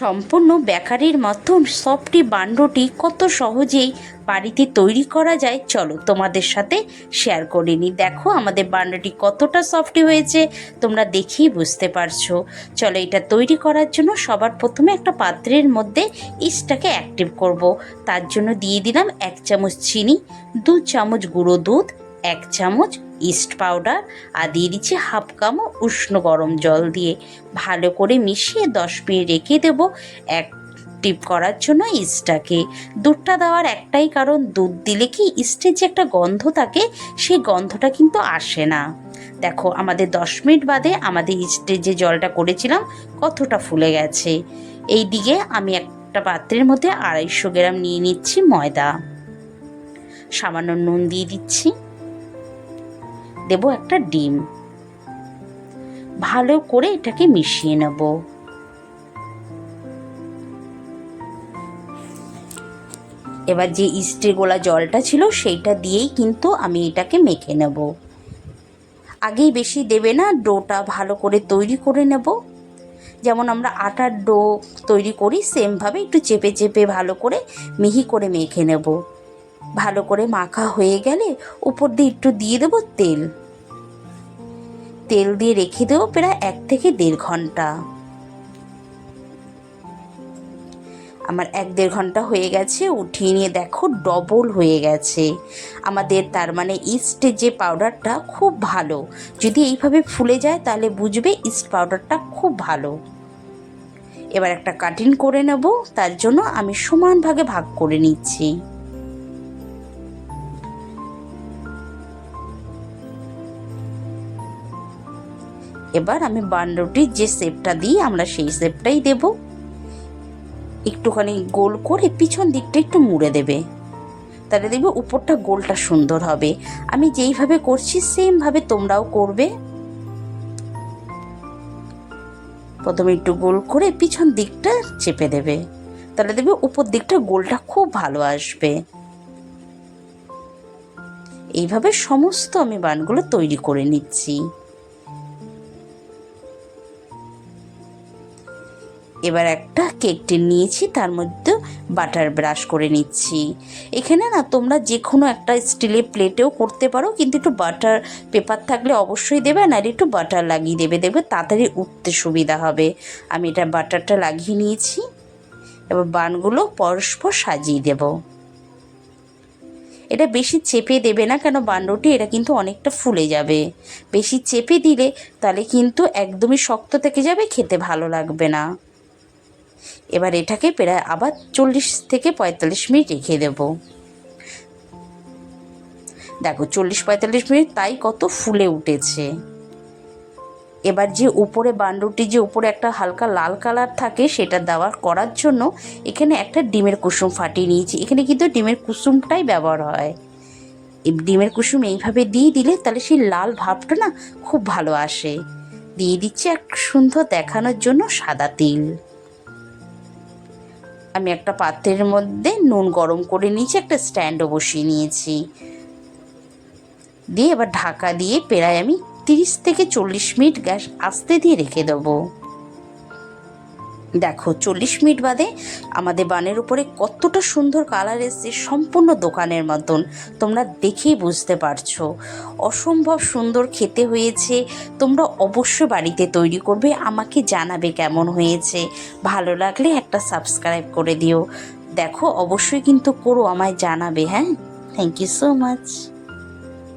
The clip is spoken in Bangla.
সম্পূর্ণ বেকারির মতন সফটি বান্ডটি কত সহজেই বাড়িতে তৈরি করা যায়, চলো তোমাদের সাথে শেয়ার করে নিই। দেখো আমাদের বান্ডটি কতটা সফটি হয়েছে, তোমরা দেখেই বুঝতে পারছ। চলো এটা তৈরি করার জন্য সবার প্রথমে একটা পাত্রের মধ্যে ইস্টটাকে অ্যাক্টিভ করব। তার জন্য দিয়ে দিলাম এক চামচ চিনি, দু চামচ গুঁড়ো দুধ এক চামচ ইস্ট পাউডার আর দিয়ে দিচ্ছি হাফ কামো উষ্ণ গরম জল দিয়ে ভালো করে মিশিয়ে দশ মিনিট রেখে দেবো। এক টিপ করার জন্য ইস্টটাকে। দুধটা দেওয়ার একটাই কারণ, দুধ দিলে কি ইস্টের যে একটা গন্ধ থাকে, সেই গন্ধটা কিন্তু আসে না। দেখো, আমাদের দশ মিনিট বাদে আমাদের ইস্টের যে জলটা করেছিলাম, কতটা ফুলে গেছে। এই দিকে আমি একটা পাত্রের মধ্যে আড়াইশো গ্রাম নিয়ে নিচ্ছি ময়দা। সামান্য নুন দিয়ে দিচ্ছি। দেবো একটা ডিম। ভালো করে এটাকে মিশিয়ে নেব। এবার যে ইস্টের গোলা জলটা ছিল, সেইটা দিয়েই কিন্তু আমি এটাকে মেখে নেব। আগেই বেশি দেবে না, ডোটা ভালো করে তৈরি করে নেব। যেমন আমরা আটার ডো তৈরি করি, সেমভাবে একটু চেপে চেপে ভালো করে মিহি করে মেখে নেব। ভালো করে মাখা হয়ে গেলে উপর দিয়ে একটু দিয়ে দেবো তেল। তেল দিয়ে রেখে দেবো প্রায় এক থেকে দেড় ঘণ্টা। আমার এক দেড় ঘণ্টা হয়ে গেছে, উঠিয়ে নিয়ে দেখো ডবল হয়ে গেছে। আমাদের তার মানে ইস্টের যে পাউডারটা খুব ভালো। যদি এইভাবে ফুলে যায় তাহলে বুঝবে ইস্ট পাউডারটা খুব ভালো। এবার একটা কাটিং করে নেব, তার জন্য আমি সমান ভাগে ভাগ করে নিচ্ছি। এবার আমি বান্ডটির যে শেপটা দিই, আমরা সেই শেপটাই দেব। একটুখানি গোল করে পিছন দিকটা একটু মুড়ে দেবে। তাহলে দেখবে উপরটা গোলটা সুন্দর হবে। আমি যেইভাবে করছি, সেমভাবে তোমরাও করবে। প্রথমে একটু গোল করে পিছন দিকটা চেপে দেবে। তাহলে দেখবে উপর দিকটা গোলটা খুব ভালো আসবে। এইভাবে সমস্ত আমি বানগুলো তৈরি করে নিচ্ছি। এবার একটা কেক টিন নিয়েছি, তার মধ্যে বাটার ব্রাশ করে নিচ্ছি। এখানে না তোমরা যে কোনো একটা স্টিলের প্লেটেও করতে পারো, কিন্তু একটু বাটার পেপার থাকলে অবশ্যই দেবে না একটু বাটার লাগিয়ে দেবে, দেখবে তাড়াতাড়ি উঠতে সুবিধা হবে। আমি এটা বাটারটা লাগিয়ে নিয়েছি। এবার বানগুলো পরস্পর সাজিয়ে দেব। এটা বেশি চেপে দেবে না, কেন বান্ডটি এটা কিন্তু অনেকটা ফুলে যাবে। বেশি চেপে দিলে তাহলে কিন্তু একদমই শক্ত থেকে যাবে, খেতে ভালো লাগবে না। এবার এটাকে প্রায় আবার চল্লিশ থেকে পঁয়তাল্লিশ মিনিট রেখে দেব। দেখো, চল্লিশ পঁয়তাল্লিশ মিনিট, তাই কত ফুলে উঠেছে। এবার যে উপরে বান্ডুটি যে উপরে একটা হালকা লাল কালার থাকে, সেটা দেওয়ার করার জন্য এখানে একটা ডিমের কুসুম ফাটিয়ে নিয়েছি। এখানে কিন্তু ডিমের কুসুমটাই ব্যবহার হয়। ডিমের কুসুম এইভাবে দিয়ে দিলে তাহলে সেই লাল ভাবটা না খুব ভালো আসে। দিয়ে দিচ্ছি এক সুন্দর দেখানোর জন্য সাদা তিল। আমি একটা পাত্রের মধ্যে নুন গরম করে নিয়েছি, একটা স্ট্যান্ডও বসিয়ে নিয়েছি। দিয়ে এবার ঢাকা দিয়ে প্রায় আমি তিরিশ থেকে চল্লিশ মিনিট গ্যাস আস্তে দিয়ে রেখে দেবো। দেখো, চল্লিশ মিনিট বাদে আমাদের বানের উপরে কতটা সুন্দর কালার এসছে সম্পূর্ণ দোকানের মতন। তোমরা দেখেই বুঝতে পারছ। অসম্ভব সুন্দর খেতে হয়েছে। তোমরা অবশ্যই বাড়িতে তৈরি করবে। আমাকে জানাবে কেমন হয়েছে। ভালো লাগলে একটা সাবস্ক্রাইব করে দিও। দেখো, অবশ্যই কিন্তু করো, আমায় জানাবে হ্যাঁ? Thank you so much